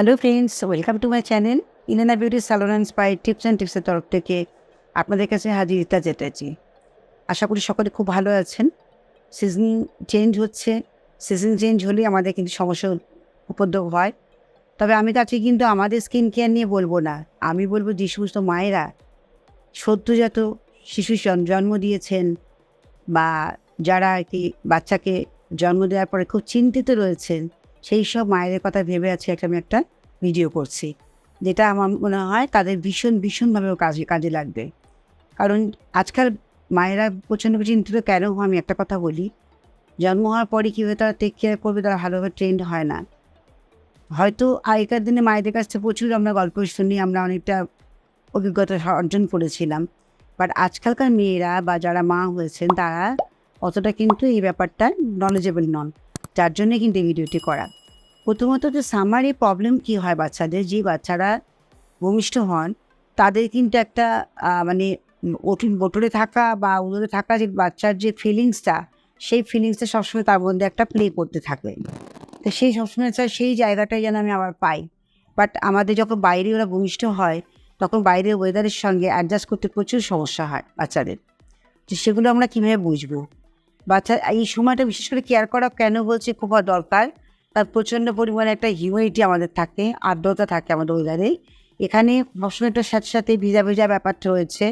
Hello friends welcome to my channel Inana beauty salon and spy tips and টিপসের তরফ থেকে আপনাদের কাছে হাজির রিতা চেটার্জি আশা করি সকলে খুব ভালো আছেন। সিজন চেঞ্জ হচ্ছে। সিজন চেঞ্জ হলেই আমাদের কিন্তু সমস্যা উপদ্রব হয়। তবে আমি কাছে কিন্তু আমাদের স্কিন কেয়ার নিয়ে বলব না। আমি বলব যে সমস্ত মায়েরা সদ্যজাত শিশু জন- জন্ম দিয়েছেন বা যারা আর কি বাচ্চাকে জন্ম দেওয়ার পরে খুব চিন্তিত রয়েছেন সেই সব মায়েদের কথা ভেবে আছে একটা আমি একটা ভিডিও করছি, যেটা আমার মনে হয় তাদের ভীষণ, ভীষণভাবে কাজে কাজে লাগবে। কারণ আজকাল মায়েরা প্রচণ্ড চিন্তিত কেন আমি একটা কথা বলি, জন্ম হওয়ার পরে কীভাবে তারা টেক কেয়ার করবে তারা ভালোভাবে ট্রেন্ড হয় না। হয়তো আগেকার দিনে মায়েদের কাছ থেকে প্রচুর আমরা গল্প শুনি, আমরা অনেকটা অভিজ্ঞতা অর্জন করেছিলাম। বাট আজকালকার মেয়েরা বা যারা মা হয়েছেন, তারা অতটা কিন্তু এই ব্যাপারটা নলেজেবল নন। যার জন্যে কিন্তু এই ভিডিওটি করা। প্রথমত তো সামারে প্রবলেম কী হয় বাচ্চাদের, যে বাচ্চারা ভূমিষ্ঠ হন, তাদের কিন্তু একটা মানে ওটিন বোটরে থাকা বা উদরে থাকা যে বাচ্চার যে ফিলিংসটা সেই ফিলিংসটা সবসময় তার মধ্যে একটা প্লে করতে থাকবে তো সেই সবসময় চাই সেই জায়গাটাই যেন আমি আবার পাই। বাট আমাদের যখন বাইরে ওরা ভূমিষ্ঠ হয়, তখন বাইরের ওয়েদারের সঙ্গে অ্যাডজাস্ট করতে প্রচুর সমস্যা হয় বাচ্চাদের। তো সেগুলো আমরা কীভাবে বুঝব? বাচ্চা, এই সময়টা বিশেষ করে কেয়ার করা কেন বলছি খুব দরকার? তার প্রচণ্ড পরিমাণে একটা হিউমিডিটি আমাদের থাকে, আর্দ্রতা থাকে আমাদের ওয়েদারে এখানে একটা সাথে সাথে ভিজা ভিজা ব্যাপারটা রয়েছে।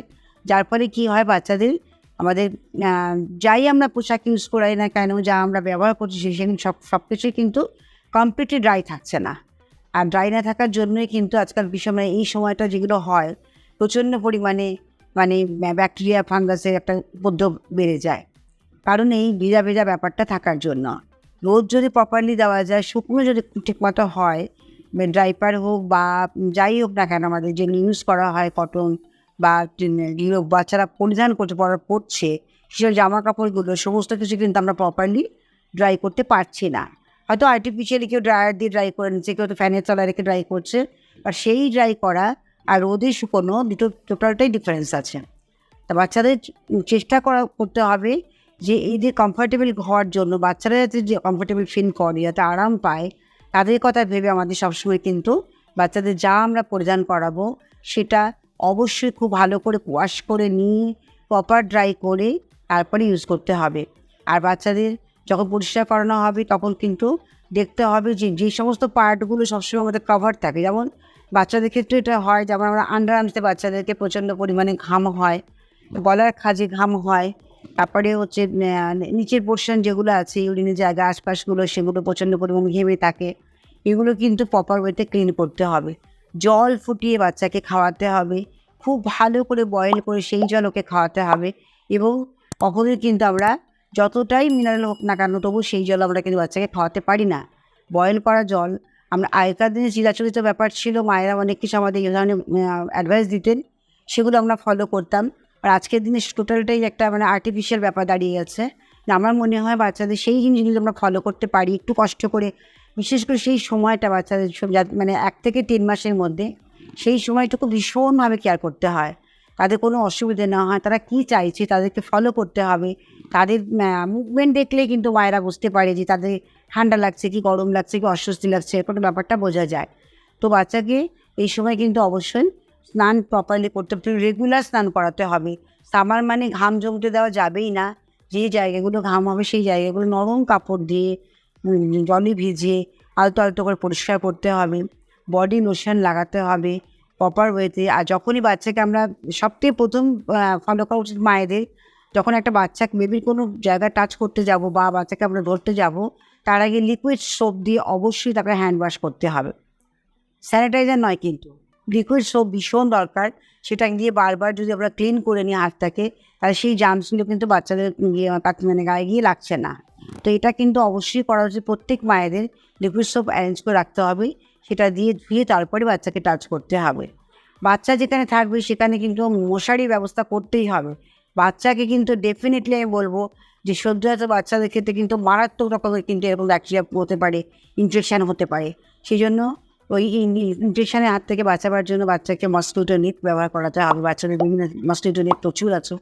যার ফলে কী হয় বাচ্চাদের? আমাদের যাই আমরা পোশাক ইউজ করাই না কেন, যা আমরা ব্যবহার করছি সেগুলো সব সব কিছুই কিন্তু কমপ্লিটলি ড্রাই থাকছে না। আর ড্রাই না থাকার জন্যই কিন্তু আজকাল বিষয় মানে এই সময়টা যেগুলো হয়, প্রচণ্ড পরিমাণে মানে ব্যাকটেরিয়া ফাঙ্গাসের একটা উপদ্রব বেড়ে যায়। কারণ এই ভেজা ভেজা ব্যাপারটা থাকার জন্য। রোদ যদি প্রপারলি দেওয়া যায়, শুকনো যদি ঠিকমতো হয় ড্রাইপার হোক বা যাই হোক না কেন আমাদের যে ইউজ করা হয় কটন বা বাচ্চারা পরিধান করতে পড়া পড়ছে সেসব জামা কাপড়গুলো সমস্ত কিছু কিন্তু আমরা প্রপারলি ড্রাই করতে পারছি না। হয়তো আর্টিফিশিয়ালি কেউ ড্রায়ার দিয়ে ড্রাই করে নিচ্ছে, কেউ তো ফ্যানের তলায় রেখে ড্রাই করছে আর সেই ড্রাই করা আর রোদে শুকোনো দুটো, টোটালটাই ডিফারেন্স আছে। তা বাচ্চাদের চেষ্টা করা, করতে হবে যে এই যে কমফর্টেবল হওয়ার জন্য বাচ্চারা যাতে যে কমফর্টেবল ফিল করে, যাতে আরাম পায়, তাদের কথা ভেবে আমাদের সবসময় কিন্তু বাচ্চাদের যা আমরা পরিধান করাবো, সেটা অবশ্যই খুব ভালো করে ওয়াশ করে নিয়ে প্রপার ড্রাই করে তারপরে ইউজ করতে হবে। আর বাচ্চাদের যখন পরিষ্কার করানো হবে, তখন কিন্তু দেখতে হবে যে যে সমস্ত পার্টগুলো সবসময় আমাদের কভার থাকে। যেমন বাচ্চাদের ক্ষেত্রে এটা হয়, যেমন আমরা আন্ডার আর্মসে বাচ্চাদেরকে প্রচণ্ড পরিমাণে ঘাম হয়, গলার খাজে ঘাম হয় তারপরে হচ্ছে নিচের পোর্শন যেগুলো আছে ইউরিনের জায়গা, আশপাশগুলো, সেগুলো প্রচণ্ড পরিমাণে ঘেমে থাকে। এগুলো কিন্তু প্রপার ওয়েতে ক্লিন করতে হবে। জল ফুটিয়ে বাচ্চাকে খাওয়াতে হবে। খুব ভালো করে বয়েল করে সেই জল ওকে খাওয়াতে হবে। এবং কখনোই কিন্তু আমরা যতটাই মিনারেল হোক না কেন তবু সেই জল আমরা কিন্তু বাচ্চাকে খাওয়াতে পারি না। বয়েল করা জল, আমরা আগেকার দিনে চিরাচরিত ব্যাপার ছিল, মায়েরা অনেক কিছু আমাদের এই ধরনের অ্যাডভাইস দিতেন। সেগুলো আমরা ফলো করতাম। আর আজকের দিনে টোটালটাই একটা মানে আর্টিফিশিয়াল ব্যাপার দাঁড়িয়ে গেছে আমার মনে হয় বাচ্চাদের সেই জিনিসগুলো আমরা ফলো করতে পারি, একটু কষ্ট করে। বিশেষ করে সেই সময়টা বাচ্চাদের মানে এক থেকে তিন মাসের মধ্যে, সেই সময়টুকু ভীষণভাবে কেয়ার করতে হয়। তাদের কোনো অসুবিধে না হয়, তারা কী চাইছে তাদেরকে ফলো করতে হবে। তাদের মুভমেন্ট দেখলে কিন্তু মায়েরা বুঝতে পারে যে তাদের ঠান্ডা লাগছে কি গরম লাগছে কি অস্বস্তি লাগছে, এরকম ব্যাপারটা বোঝা যায়। তো বাচ্চাকে এই সময় কিন্তু অবশ্যই স্নান প্রপারলি করতে হবে রেগুলার স্নান করাতে হবে। সামার মানে ঘাম জমতে দেওয়া যাবেই না। যে জায়গাগুলো ঘাম হবে সেই জায়গাগুলো নরম কাপড় দিয়ে জলে ভিজিয়ে আলতো আলতো করে পরিষ্কার করতে হবে। বডি লোশন লাগাতে হবে প্রপার ওয়েতে আর যখনই বাচ্চাকে আমরা সবথেকে প্রথম ফলো করা উচিত মায়েদের, যখন একটা বাচ্চা বেবির কোনো জায়গা টাচ করতে যাব বা বাচ্চাকে আমরা ধরতে যাব, তার আগে লিকুইড সোপ দিয়ে অবশ্যই তাকে হ্যান্ড ওয়াশ করতে হবে। স্যানিটাইজার নয় কিন্তু। লিকুইড সোপ ভীষণ দরকার। সেটা দিয়ে বারবার যদি আমরা ক্লিন করে নিই হাতটাকে, তাহলে সেই জার্মসগুলো কিন্তু বাচ্চাদের মানে গায়ে গিয়ে লাগছে না। তো এটা কিন্তু অবশ্যই করা উচিত প্রত্যেক মায়েদের লিকুইড সোপ অ্যারেঞ্জ করে রাখতে হবে। সেটা দিয়ে ধুয়ে তারপরে বাচ্চাকে টাচ করতে হবে। বাচ্চা যেখানে থাকবে সেখানে কিন্তু মশারির ব্যবস্থা করতেই হবে। বাচ্চাকে কিন্তু ডেফিনেটলি আমি বলব যে সদ্যজাত বাচ্চাদের ক্ষেত্রে কিন্তু মারাত্মক রকমের কিন্তু এরকম ব্যাকটেরিয়া হতে পারে ইনফেকশান হতে পারে। সেই জন্য ওই ইনফেকশানের হাত থেকে বাঁচাবার জন্য বাচ্চাকে মসকিউটো নেট ব্যবহার করাতে হবে বাচ্চাদের বিভিন্ন মসকিউটো নেট প্রচুর আছে।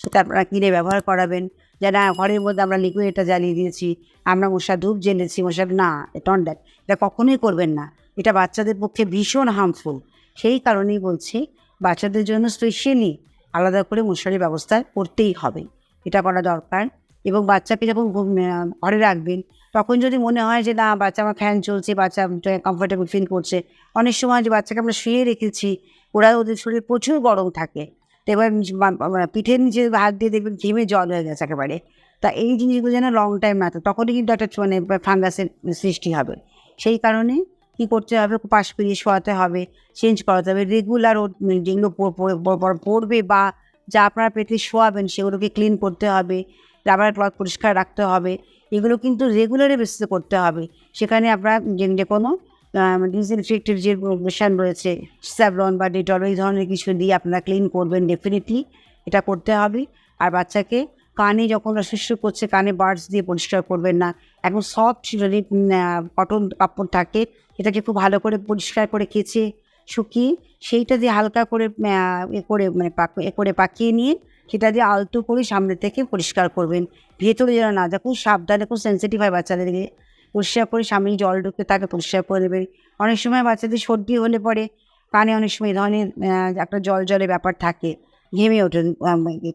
সেটা আপনারা কিনে ব্যবহার করাবেন। যে না, ঘরের মধ্যে আমরা লিকুইড এটা জ্বালিয়ে দিয়েছি, আমরা মশা ধূপ জেনেছি মশা না নট দ্যাট এটা কখনোই করবেন না। এটা বাচ্চাদের পক্ষে ভীষণ হার্মফুল সেই কারণেই বলছি, বাচ্চাদের জন্য স্পেশালি আলাদা করে মশারির ব্যবস্থা করতেই হবে। এটা করা দরকার। এবং বাচ্চাকে যখন ঘরে রাখবেন তখন যদি মনে হয় যে, না, বাচ্চা আমার ফ্যান চলছে, বাচ্চা কমফোর্টেবল ফিল করছে। অনেক সময় যে, বাচ্চাকে আমরা শুয়ে রেখেছি, ওরা ওদের শরীর প্রচুর গরম থাকে। তো এবার বা- পিঠের নিচে হাত দিয়ে দেখবেন ঘেমে জল হয়ে গেছে একেবারে। তা এই জিনিসগুলো যেন লং টাইম না তখনই কিন্তু একটা মানে ফাঙ্গাসের সৃষ্টি হবে। সেই কারণে কী করতে হবে, পাশ ফিরিয়ে শোয়াতে হবে চেঞ্জ করাতে হবে। রেগুলার ও যেগুলো পড়বে বা যা আপনারা পেটে শোয়াবেন, সেগুলোকে ক্লিন করতে হবে। রাবার ক্লথ পরিষ্কার রাখতে হবে। এগুলো কিন্তু রেগুলারে বেসিসে করতে হবে। সেখানে আপনার যে কোনো ডিসইনফেক্টেড যে মেশান রয়েছে, স্যাভলন বা ডেটল, এই ধরনের কিছু দিয়ে আপনারা ক্লিন করবেন ডেফিনেটলি এটা করতে হবে। আর বাচ্চাকে কানে যখন অসুস্থ করছে, কানে বার্ডস দিয়ে পরিষ্কার করবেন না। এখন সফট যদি কটন কাপড় থাকে, এটাকে খুব ভালো করে পরিষ্কার করে কেচে শুকিয়ে সেইটা দিয়ে হালকা করে এ করে মানে পাক- করে পাকিয়ে নিয়ে সেটা দিয়ে আলতো করে সামনে থেকে পরিষ্কার করবেন। ভেতরে যেন না যায় খুব সাবধানে খুব সেন্সিটিভ হয় বাচ্চাদেরকে। পরিষ্কার করে সামনে জল ঢুকে তাকে পরিষ্কার করে দেবেন অনেক সময় বাচ্চাদের সর্দি হলে পরে কানে অনেক সময় এই ধরনের একটা জল জলের ব্যাপার থাকে। ঘেমে ওঠেন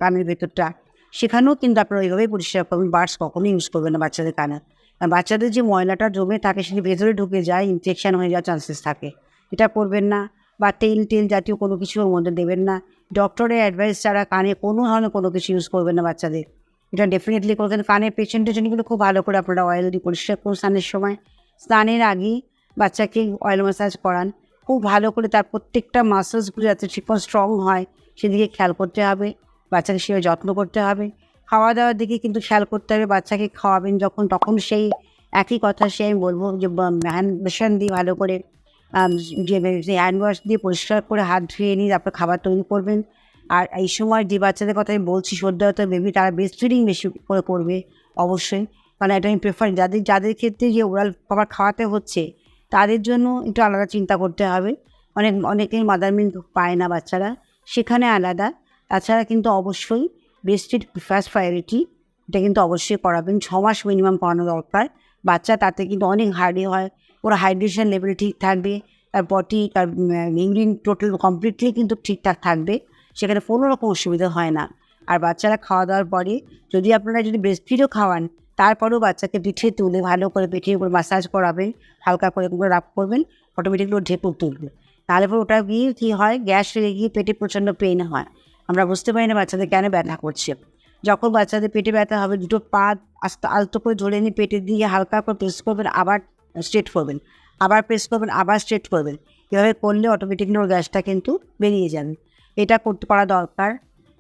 কানের ভেতরটা। সেখানেও কিন্তু আপনারা ওইভাবেই পরিষ্কার করবেন, বার্ডস কখনোই ইউজ করবেন না বাচ্চাদের কানে। আর বাচ্চাদের যে ময়লাটা জমে থাকে সেটি ভেতরে ঢুকে যায় ইনফেকশন হয়ে যাওয়ার চান্সেস থাকে। এটা করবেন না বা তেল টেল জাতীয় কোনো কিছুর মধ্যে দেবেন না। ডক্টরের অ্যাডভাইস ছাড়া কানে কোনো ধরনের কোনো কিছু ইউজ করবেন না বাচ্চাদের। এটা ডেফিনেটলি করবেন। কানের পেশেন্টের জন্য কিন্তু খুব ভালো করে আপনারা অয়েল দিয়ে পরিষ্কার করুন স্নানের সময়। স্নানের আগেই বাচ্চাকে অয়েল ম্যাসাজ করান। খুব ভালো করে তার প্রত্যেকটা মাসেলসগুলো যাতে ঠিকমতো স্ট্রং হয়, সেদিকে খেয়াল করতে হবে। বাচ্চাকে সেভাবে যত্ন করতে হবে। খাওয়া দাওয়ার দিকে কিন্তু খেয়াল করতে হবে। বাচ্চাকে খাওয়াবেন যখন, তখন সেই একই কথা সে আমি বলব যে হ্যান্ড বেসন দিয়ে ভালো করে যে হ্যান্ড ওয়াশ দিয়ে পরিষ্কার করে হাত ধুয়ে নিয়ে তারপর খাবার তৈরি করবেন। আর এই সময় যে বাচ্চাদের কথা আমি বলছি সদ্যহত বেবি তারা ব্রেস্ট ফিডিং বেশি করে করবে, অবশ্যই। কারণ এটা আমি প্রেফার যাদের যাদের ক্ষেত্রে যে ওরাল খাবার খাওয়াতে হচ্ছে, তাদের জন্য একটু আলাদা চিন্তা করতে হবে। অনেক অনেকেই মাদার মিল্ক পায় না বাচ্চারা, সেখানে আলাদা। তাছাড়া কিন্তু অবশ্যই ব্রেস্টফিড ফার্স্ট প্রায়োরিটি এটা কিন্তু অবশ্যই করাবেন। ছ মাস মিনিমাম করানো দরকার। বাচ্চা তাতে কিন্তু অনেক হার্ডি হয় ওর হাইড্রেশন লেভেল ঠিক থাকবে, তার বডি তার ইউরিন টোটাল কমপ্লিটলি কিন্তু ঠিকঠাক থাকবে, সেখানে কোনো রকম অসুবিধা হয় না। আর বাচ্চারা খাওয়া দাওয়ার পরে যদি আপনারা যদি ব্রেস্ট ফিডও খাওয়ান, তারপরেও বাচ্চাকে পিঠে তুলে ভালো করে পিঠে উপর মাসাজ করাবেন, হালকা করে করে রাপ করবেন অটোমেটিকলি ও ঢেকুর তুলবে। তাহলে পরে ওটা গিয়ে কী হয়, গ্যাস লেগে গিয়ে পেটে প্রচণ্ড পেন হয়। আমরা বুঝতে পারি না বাচ্চাদের কেন ব্যথা করছে। যখন বাচ্চাদের পেটে ব্যথা হবে, দুটো পা আস্তে, আলতো করে ধরে নিয়ে পেটে দিয়ে হালকা করে প্রেস করবেন, আবার স্ট্রেট করবেন। আবার প্রেস করবেন, আবার স্ট্রেট করবেন। এভাবে করলে অটোমেটিকলি ওর গ্যাসটা কিন্তু বেরিয়ে যাবে। এটা করতে পারা দরকার।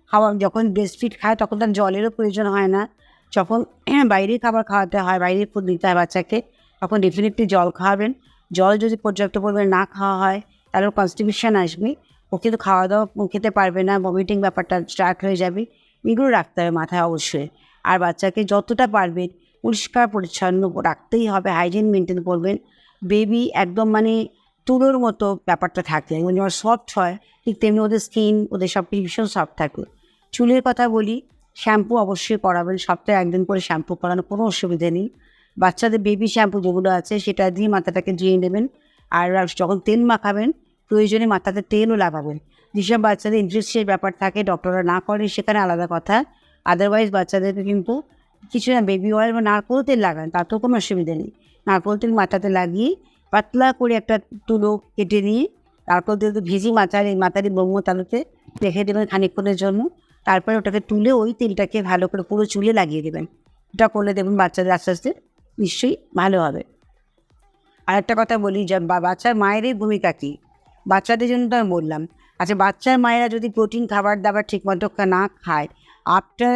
খাওয়া, যখন ব্রেস্টফিড খায়, তখন তার জলেরও প্রয়োজন হয় না। যখন বাইরের খাবার খাওয়াতে হয় বাইরের ফুড দিতে হয় বাচ্চাকে, তখন ডেফিনেটলি জল খাওয়াবেন। জল যদি পর্যাপ্ত পরিমাণে না খাওয়া হয়, তাহলে ওর আসবে। ও কিন্তু খাওয়া দাওয়া খেতে পারবে না ভমিটিং ব্যাপারটা স্টার্ট হয়ে যাবে। এগুলো রাখতে হবে মাথায় অবশ্যই। আর বাচ্চাকে যতটা পারবেন পরিষ্কার, পরিচ্ছন্ন রাখতেই হবে হাইজিন মেনটেন করবেন। বেবি একদম মানে তুলোর মতো ব্যাপারটা থাকে এবং যেমন সফট হয়, ঠিক তেমনি ওদের স্কিন ওদের সব কিছু ভীষণ সফট থাকে। চুলের কথা বলি শ্যাম্পু অবশ্যই করাবেন সপ্তাহে একদিন করে শ্যাম্পু করানো কোনো অসুবিধা নেই। বাচ্চাদের বেবি শ্যাম্পু যেগুলো আছে, সেটা দিয়ে মাথাটাকে ধুয়ে নেবেন। আর যখন তেল মাখাবেন, প্রয়োজনে মাথাতে তেলও লাগাবেন। যেসব বাচ্চাদের ইন্টারেস্টের ব্যাপার থাকে ডক্টররা না করে, সেখানে আলাদা কথা। আদারওয়াইজ বাচ্চাদেরকে কিন্তু কিছু না বেবি অয়েল বা নারকোল তেল লাগান তাতেও কোনো অসুবিধা নেই। নারকোল তেল মাথাতে লাগিয়ে পাতলা করে একটা তুলো কেটে নিয়ে নারকোল তেল তো ভিজি মাথার মাথার ব্রহ্ম তালুতে রেখে দেবেন খানিকক্ষণের জন্য। তারপরে ওটাকে তুলে ওই তেলটাকে ভালো করে পুরো চুলে লাগিয়ে দেবেন। এটা করলে দেখবেন বাচ্চাদের আস্তে আস্তে নিশ্চয়ই ভালো হবে। আর একটা কথা বলি, যে বাচ্চার মায়েরই ভূমিকা কী? বাচ্চাদের জন্য তো আমি বললাম। আচ্ছা বাচ্চার মায়েরা যদি প্রোটিন খাবার দাবার ঠিকমতো না খায় আফটার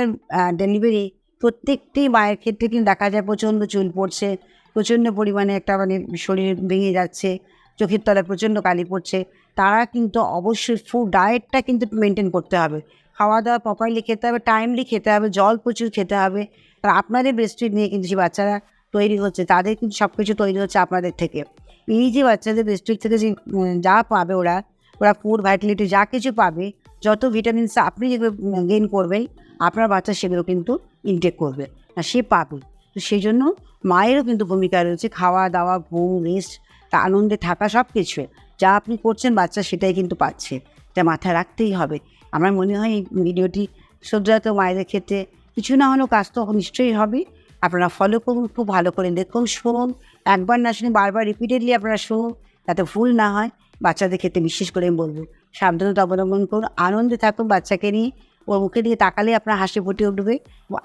ডেলিভারি প্রত্যেকটি মায়ের ক্ষেত্রে কিন্তু দেখা যায় প্রচণ্ড চুল পড়ছে, প্রচণ্ড পরিমাণে একটা মানে শরীর ভেঙে যাচ্ছে, চোখের তলায় প্রচণ্ড কালি পড়ছে। তারা কিন্তু অবশ্যই ফুড ডায়েটটা কিন্তু মেনটেন করতে হবে। খাওয়া দাওয়া প্রপারলি খেতে হবে টাইমলি খেতে হবে, জল প্রচুর খেতে হবে। আর আপনাদের ব্রেস্টফিড নিয়ে কিন্তু যে বাচ্চারা তৈরি হচ্ছে, তাদের কিন্তু সব কিছু তৈরি হচ্ছে আপনাদের থেকে। এই যে বাচ্চাদের ব্রেস্টফিড থেকে যে যা পাবে ওরা ওরা ফুড ভাইটালিটি যা কিছু পাবে, যত ভিটামিনস আপনি যেগুলো গেইন করবেন, আপনার বাচ্চা সেগুলো কিন্তু ইনটেক করবে। আর সে পাবে তো সেই জন্য মায়েরও কিন্তু ভূমিকা রয়েছে খাওয়া দাওয়া, ঘুম রেস্ট তা আনন্দে থাকা সব কিছু যা আপনি করছেন বাচ্চা সেটাই কিন্তু পাচ্ছে। যা মাথায় রাখতেই হবে। আমার মনে হয় এই ভিডিওটি সদ্যজাত মায়েদের ক্ষেত্রে কিছু না হলেও কাজ তো নিশ্চয়ই হবে। আপনারা ফলো করুন, খুব ভালো করে দেখুন, শুনুন। একবার না শুনে বারবার রিপিটেডলি আপনারা শুনুন, যাতে ভুল না হয়। বাচ্চাদের ক্ষেত্রে বিশেষ করে আমি বলব, সাবধানতা অবলম্বন করুন, আনন্দে থাকুন বাচ্চাকে নিয়ে। ওর মুখে দিয়ে তাকালে আপনার হাসি ফুটে উঠবে।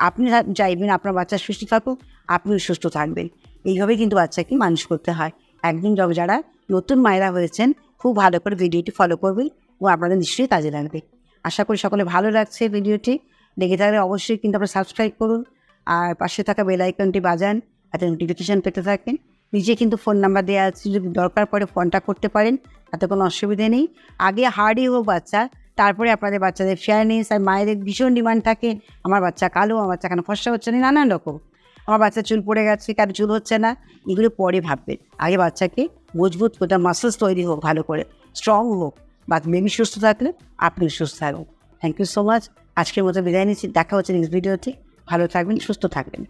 আপনি চাইবেন আপনার বাচ্চা সুস্থ থাকুক আপনিও সুস্থ থাকবেন। এইভাবেই কিন্তু বাচ্চাকে মানুষ করতে হয়। একদিন যারা নতুন মায়েরা হয়েছেন, খুব ভালো করে ভিডিওটি ফলো করবেন ও আপনাদের নিশ্চয়ই কাজে লাগবে। আশা করি সকলে ভালো লাগছে ভিডিওটি। লেগে থাকলে অবশ্যই কিন্তু আপনারা সাবস্ক্রাইব করুন আর পাশে থাকা বেল আইকনটি বাজান যাতে নোটিফিকেশান পেতে থাকেন। নিজে কিন্তু ফোন নাম্বার দেওয়া আছে, যদি দরকার পড়ে ফোনটা করতে পারেন, তাতে কোনো অসুবিধা নেই। আগে হার্ডই হোক বাচ্চা তারপরে আপনাদের বাচ্চাদের ফেয়ারনেস আর মায়েদের ভীষণ ডিমান্ড থাকে। আমার বাচ্চা কালো, আমার বাচ্চা কেন ফর্সা হচ্ছে না, নানান রকম। আমার বাচ্চা চুল পড়ে গেছে, কেন চুল হচ্ছে না, এগুলো পরে ভাববেন। আগে বাচ্চাকে মজবুত করে মাসেলস তৈরি হোক, ভালো করে স্ট্রং হোক বা বেবি সুস্থ থাকলে আপনি সুস্থ থাকবেন থ্যাংক ইউ সো মাচ আজকের মতো বিদায় নিচ্ছি, দেখা হচ্ছে নেক্সট ভিডিওতে ভালো থাকবেন, সুস্থ থাকবেন।